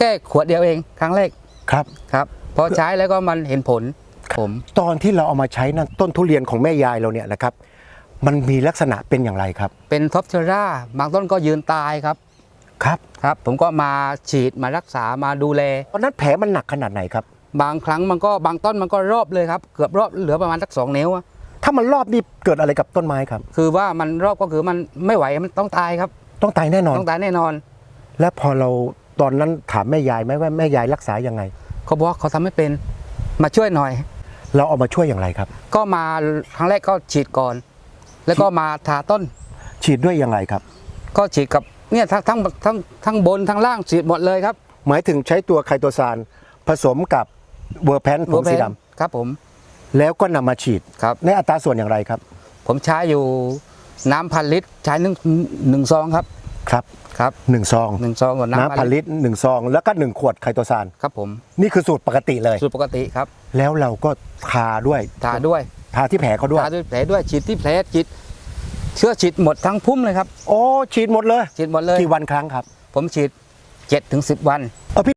แค่ขวดเดียวเองครั้งแรกครับครับพอใช้แล้วก็มันเห็นผลผมตอนที่เราเอามาใช้นั่นต้นทุเรียนของแม่ยายเราเนี่ยนะครับ มันมีลักษณะเป็นอย่างไรครับ เป็นท็อปเชอร่าบางต้นก็ยืนตายครับครับครับ ผมก็มาฉีดมารักษามาดูแลตอนนั้นแผลมันหนักขนาดไหนครับ บางครั้งมันก็บางต้นมันก็รอบเลยครับ เกือบรอบเหลือประมาณสักสองนิ้วอะถ้ามันรอบนี่เกิดอะไรกับต้นไม้ครับ คือว่ามันรอบก็คือมันไม่ไหวมันต้องตายครับ ต้องตายแน่นอนต้องตายแน่นอน และพอเรา ตอนนั้นถามแม่ยายไหมว่าแม่ยายรักษายังไง เขาบอกว่าเขาทำไม่เป็นมาช่วยหน่อย เราเอามาช่วยอย่างไรครับ ก็มาครั้งแรกก็ฉีดก่อน แล้วก็มาทาต้น ฉีดด้วยยังไงครับ ก็ฉีดกับเนี่ยทั้งทั้งทั้งทั้งบนทั้งล่างฉีดหมดเลยครับหมายถึงใช้ตัวไคโตซานผสมกับเวอร์แพนผงสีดำครับผมแล้วก็นำมาฉีดครับ ในอัตราส่วนอย่างไรครับ ผมใช้อยู่น้ำพันลิตรใช้หนึ่งหนึ่งซองครับ ครับครับหนึ่งซองหนึ่งซองกับน้ำน้ำพันลิตรหนึ่งซองแล้วก็หนึ่งขวดไคโตซานครับผมนี่คือสูตรปกติเลย สูตรปกติครับแล้วเราก็ทาด้วยทาด้วยทาที่แผลเขาด้วยทาด้วยแผลด้วยฉีดที่แผลฉีดเชื้อฉีดหมดทั้งพุ่มเลยครับโอ้ฉีดหมดเลยฉีดหมดเลยกี่วันครั้งครับ ผมฉีดเจ็ดถึงสิบวันเออพี่